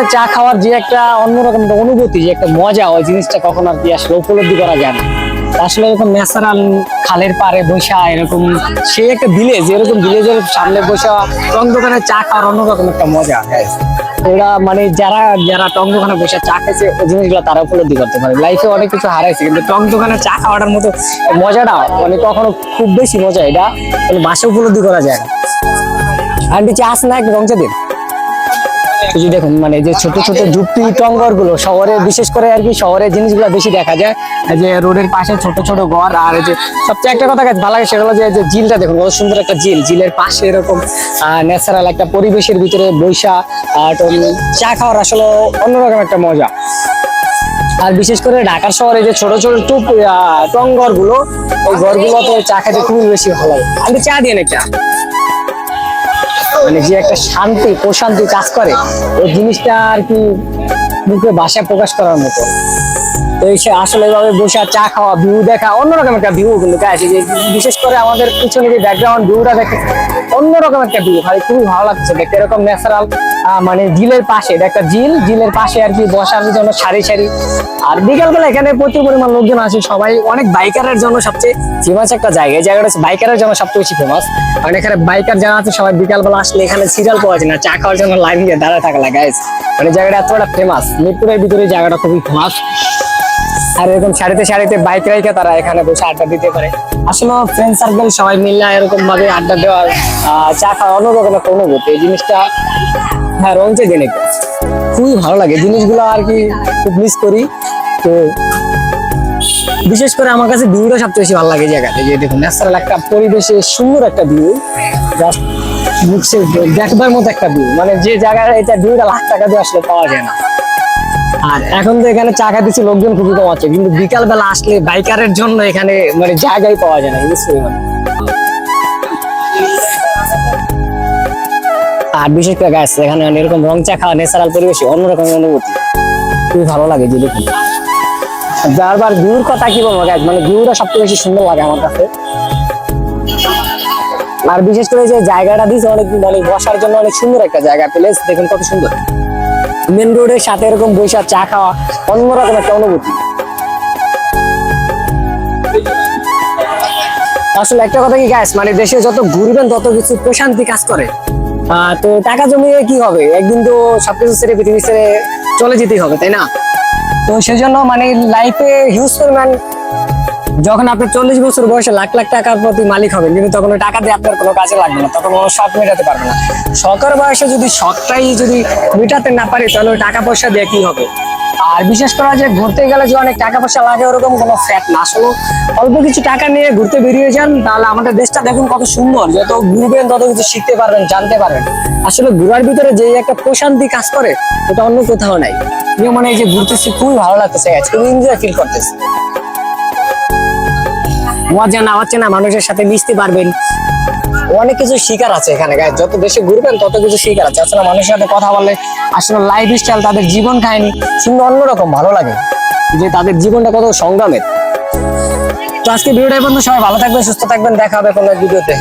দোকানে চা খাওয়ার যে একটা অন্যরকম অনুভূতি, যে একটা মজা ওই জিনিসটা কখন আর কি আসলে উপলব্ধি করা যায় না। আসলে এরকম ন্যাচারাল খালের পাড়ে বসা, এরকম সেই একটা ভিলেজ এরকম ভিলেজের সামনে বসা টং দোকানে চা খাওয়ার অন্যরকম একটা মজা ওরা মানে যারা যারা টং দোকানে বসে চা খেয়েছে ওই জিনিসগুলো তারা উপলব্ধি করতে পারে। লাইফে অনেক কিছু হারাইছে, কিন্তু টং দোকানে চা খাওয়াটার মতো মজাটা মানে কখনো খুব বেশি মজা, এটা মানে বাসে উপলব্ধি করা যায় না। আন্টি, চা আসে না একটু রংচা দিন। এই যে দেখুন মানে যে ছোট ছোট ঝুপড়ি টঙ্গরগুলো শহরে, বিশেষ করে আর কি শহরে জিনিসগুলো বেশি দেখা যায়। যে রোডের পাশে ছোট ছোট ঘর, আর যে সবচেয়ে একটা কথা ভালো লাগে সেটা হলো যে ঝিলটা দেখুন, কত সুন্দর একটা ঝিল। ঝিলের পাশে এরকম ন্যাচারাল একটা পরিবেশের ভিতরে বৈশা আর চা খাওয়ার আসলে অন্যরকম একটা মজা। আর বিশেষ করে ঢাকার শহরে যে ছোট ছোট টুপ টঙ্গরগুলো ওই ঘরগুলোতে চা খেতে খুবই বেশি ভালো লাগে। আমি চা দিয়ে একটা মানে যে একটা শান্তি, প্রশান্তি কাজ করে ওই জিনিসটা আর কি মুখে ভাষা প্রকাশ করার মতো। তো আসলে এভাবে বসে চা খাওয়া ভিউ দেখা, অন্যরকম একটা ভিউ কিন্তু যে বিশেষ করে আমাদের পিছনে যে ব্যাকগ্রাউন্ড ভিউটা দেখে, অন্যরকম একটা ভিউ খালি খুবই ভালো লাগছে। দেখতে এরকম ন্যাচারাল মানে ঝিলের পাশে একটা ঝিল, ঝিলের পাশে আর কি বসার জন্য সারি সারি। আর বিকালবেলা এখানে প্রচুর পরিমাণ লোকজন আছে সবাই অনেক বাইকারের জন্য সবচেয়ে ফেমাস একটা জায়গা। জায়গাটা হচ্ছে বাইকারের জন্য সবচেয়ে বেশি ফেমাস কারণ এখানে বাইকার যারা আছে, সবাই বিকালবেলা আসলে এখানে সিরিয়াল পাওয়া যায় না, চা খাওয়ার জন্য লাইন দিয়ে দাঁড়ায় থাকা লাগে মানে জায়গাটা এতটা ফেমাস মিরপুরের ভিতরে জায়গাটা খুবই ফেমাস আর এরকম সারিতে সারিতে বাইক রাইকে তারা এখানে বসে আড্ডা দিতে পারে। আসলে ফ্রেন্ড সার্কেল সবাই মিলে এরকম ভাবে আড্ডা দেওয়ার চা খাওয়া অন্যরকম একটা অনুভূতি। এই জিনিসটা হ্যাঁ রঞ্চে জেনে খুবই ভালো লাগে। জিনিসগুলো আর কি খুব মিস করি। তো বিশেষ করে আমার কাছে ভিউটা সবচেয়ে বেশি ভালো লাগে জায়গাতে। যে দেখুন ন্যাচারাল একটা পরিবেশে সুন্দর একটা ভিউ জাস্ট দেখবার মতো একটা ভিউ মানে যে জায়গায় এটা ভিউটা লাখ টাকা দিয়ে আসলে পাওয়া যায় না। আর এখন তো এখানে চা খাইতেছি লোকজন খুবই কম আছে, কিন্তু বিকাল বেলা আসলে বাইকারের জন্য এখানে মানে জায়গায় পাওয়া যায় না পরিমাণে আর বিশেষ করে গাছ এখানে এরকম রং চা খাওয়া ন্যাচারাল পরিবেশে অন্যরকম অনুভূতি। খুবই ভালো লাগে যে দেখুন। বারবার ভিউর কথা কি বলব গাছ মানে ভিউটা সবচেয়ে বেশি সুন্দর লাগে আমার কাছে। আর বিশেষ করে যে জায়গাটা দিয়েছে, অনেক মানে বসার জন্য অনেক সুন্দর একটা জায়গা প্লেস দেখুন কত সুন্দর। মেন রোডের সাথে এরকম বৈশাখ চা খাওয়া অন্যরকম একটা অনুভূতি। আসলে একটা কথা কি গ্যাস মানে দেশে যত ঘুরবেন, তত কিছু প্রশান্তি কাজ করে। তো টাকা জমিয়ে কি হবে? একদিন তো সবকিছু ছেড়ে পৃথিবী ছেড়ে চলে যেতেই হবে, তাই না? তো সেজন্য মানে লাইফে হিউজ পরিমাণ যখন আপনি চল্লিশ বছর বয়সে লাখ লাখ টাকার প্রতি মালিক হবেন, কিন্তু তখন ওই টাকা দিয়ে আপনার কোনো কাজে লাগবে না, তখন কোনো শখ মেটাতে পারবে না। শখের বয়সে যদি শখটাই যদি মেটাতে না পারি, তাহলে ওই টাকা পয়সা দিয়ে কি হবে? আর বিশেষ করে যে ঘুরতে গেলে যে অনেক টাকা পয়সা লাগে, ওরকম কোনো ফ্যাট না। আসলে অল্প কিছু টাকা নিয়ে ঘুরতে বেরিয়ে যান, তাহলে আমাদের দেশটা দেখুন কত সুন্দর। যত ঘুরবেন, তত কিছু শিখতে পারবেন, জানতে পারবেন। আসলে ঘোরার ভিতরে যে একটা প্রশান্তি কাজ করে, ওটা অন্য কোথাও নাই। মানে এই যে ঘুরতেছি, খুবই ভালো লাগতেছে খুবই এনজয় ফিল করতেছি। মজা না হচ্ছে মানুষের সাথে মিশতে পারবেন। অনেক কিছু শিকার আছে এখানে গায়ে যত বেশি ঘুরবেন, তত কিছু শিকার আছে। আসলে মানুষের সাথে কথা বললে আসলে লাইফ স্টাইল তাদের জীবন কাহিনী শুনে অন্যরকম ভালো লাগে। যে তাদের জীবনটা কত সংগ্রামের। তো আজকে ভিডিওটা বন্ধু সবাই ভালো থাকবেন, সুস্থ থাকবেন, দেখা হবে কোনো ভিডিওতে।